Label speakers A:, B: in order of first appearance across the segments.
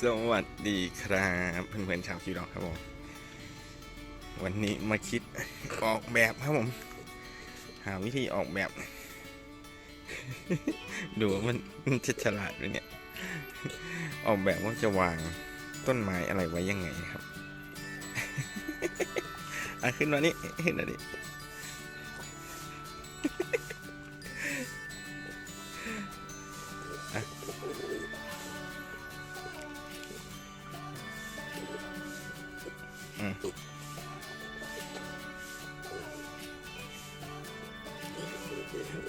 A: สวัสดีครับเพื่อนๆชาวคิวดอกครับผม วันนี้มาคิดออกแบบครับผม หาวิธีออกแบบ ดูว่ามันมันจะฉลาดไหมเนี่ย ออกแบบว่าจะวางต้นไม้อะไรไว้ยังไงครับ อะขึ้นมานี่ขึ้นมานี่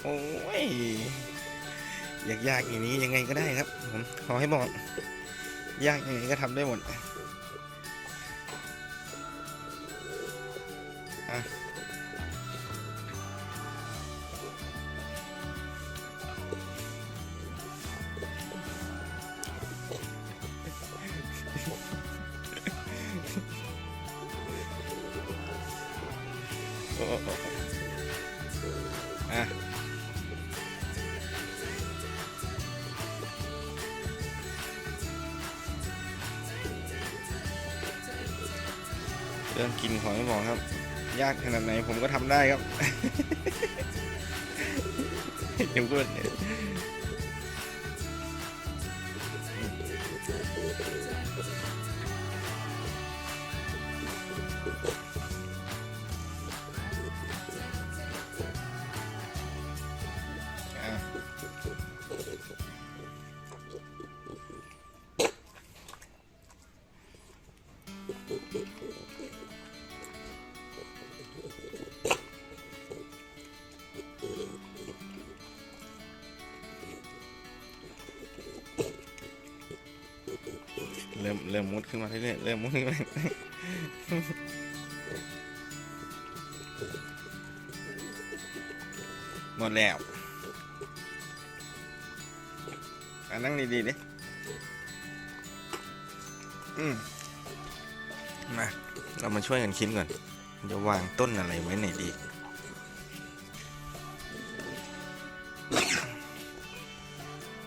A: โอ้ยยากยากอย่างนี้ยังไงก็ได้ครับ ผมขอให้บอก ยากยังไงก็ทำได้หมดอะ อะเรื่องกินขอให้บอกครับ ยากขนาดไหนผมก็ทำได้ครับยังพูดเนี่ย ริ่มเริ่มมุดขึ้นมาเรื่อยๆเริ่มมุดขึ้นมาหมดแล้วอะนั่งดีๆดิอืมมา เรามาช่วยกันคิดก่อน จะวางต้นอะไรไว้ไหนดี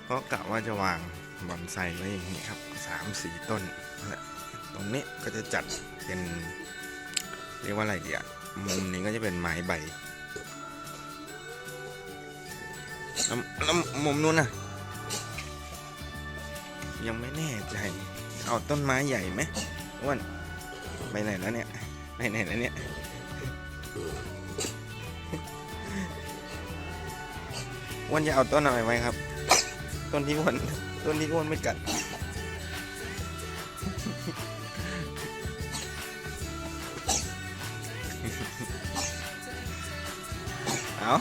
A: เพราะกะว่าจะวาง บอนไซไว้อย่างนี้ครับสามสี่ต้นและตรงนี้ก็จะจัดเป็นเรียกว่าอะไรดีอะมุมนี้ก็จะเป็นไม้ใบแล้วแล้วมุมนู้นน่ะ ยังไม่แน่ใจ เอาต้นไม้ใหญ่ไหมอ้วนไปไหนแล้วเนี่ยไปไหนแล้วเนี่ยอ้วนจะเอาต้นอะไรไว้ครับ ต้นที่อ้วนต้นที่อ้วนไม่กัด เอา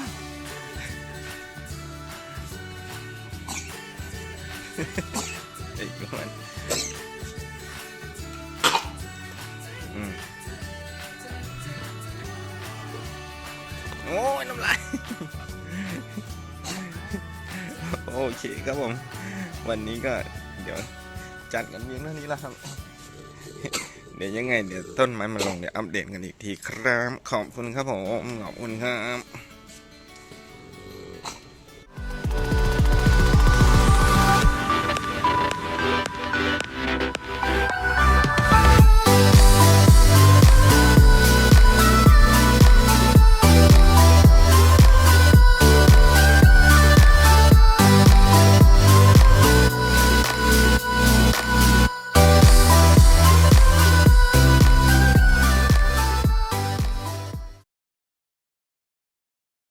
A: ไอ้อ้วนอืมโอ้ยน้ำลาย โอเคครับผม วันนี้ก็เดี๋ยวจัดกันเพียงเท่านี้ละครับ เดี๋ยวยังไงเดี๋ยวต้นไม้มาลงเดี๋ยวอัปเดตกันอีกทีครับ ขอบคุณครับผม ขอบคุณครับ